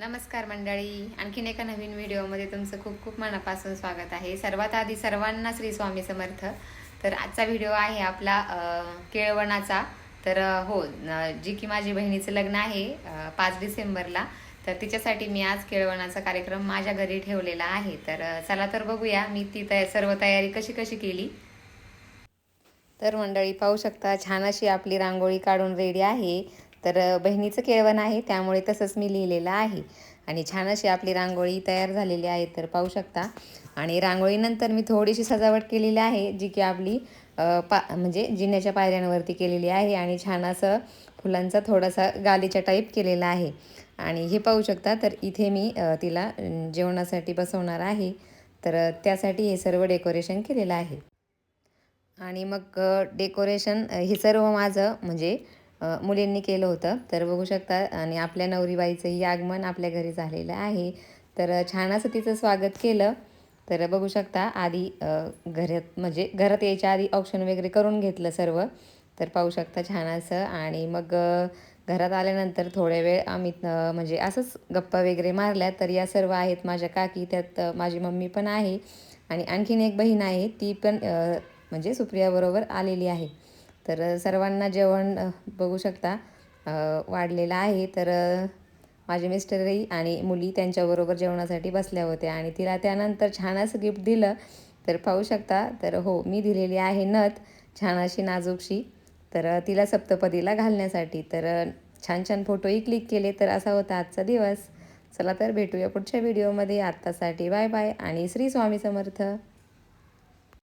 नमस्कार मंडळी. आणखीन एका नवीन व्हिडिओमध्ये तुमचं खूप खूप मनापासून स्वागत आहे. सर्वात आधी सर्वांना श्री स्वामी समर्थ. तर आजचा व्हिडिओ आहे आपला केळवणाचा. तर हो जी की माझी बहिणीचं लग्न आहे पाच डिसेंबरला. तर तिच्यासाठी मी आज केळवणाचा कार्यक्रम माझ्या घरी ठेवलेला आहे. तर चला तर बघूया मी ती तया सर्व तयारी कशी कशी केली. तर मंडळी पाहू शकता छान अशी आपली रांगोळी काढून रेडी आहे. तर बहिणीचं केळवण आहे त्यामुळे तसंच मी लिहिलेलं आहे. आणि छान अशी आपली रांगोळी तयार झालेली आहे तर पाहू शकता. आणि रांगोळीनंतर मी थोडीशी सजावट केलेली आहे जी की आपली पा म्हणजे जिन्याच्या पायऱ्यांवरती केलेली आहे. आणि छान असं फुलांचा थोडासा गालीच्या टाईप केलेला आहे. आणि हे पाहू शकता तर इथे मी तिला जेवणासाठी बसवणार आहे. तर त्यासाठी हे सर्व डेकोरेशन केलेलं आहे. आणि मग डेकोरेशन हे सर्व माझं म्हणजे मुलींनी केलं होतं. तर बघू शकता आणि आपल्या नवरीबाईचंही आगमन आपल्या घरी झालेलं आहे. तर छान असं तिचं स्वागत केलं. तर बघू शकता आधी घरात म्हणजे घरात यायच्या आधी ऑप्शन वगैरे करून घेतलं सर्व. तर पाहू शकता छान असं आणि मग घरात आल्यानंतर थोड्या वेळ आम्ही म्हणजे असंच गप्पा वगैरे मारल्या. तर या सर्व आहेत माझ्या काकी त्यात माझी मम्मी पण आहे. आणि आणखीन एक बहीण आहे ती पण म्हणजे सुप्रियाबरोबर आलेली आहे. तर सर्वांना जेवण बघू शकता. वाढलेलं आहे. तर माझे मिस्टरही आणि मुली त्यांच्याबरोबर जेवणासाठी बसल्या होत्या आणि तिला त्यानंतर छान असं गिफ्ट दिलं. तर पाहू शकता. तर हो मी दिलेली आहे नथ छान अशी नाजूकशी. तर तिला सप्तपदीला घालण्यासाठी. तर छान छान फोटोही क्लिक केले. तर असा होता आजचा दिवस. चला तर भेटूया पुढच्या व्हिडिओमध्ये. आत्तासाठी बाय बाय आणि श्री स्वामी समर्थ.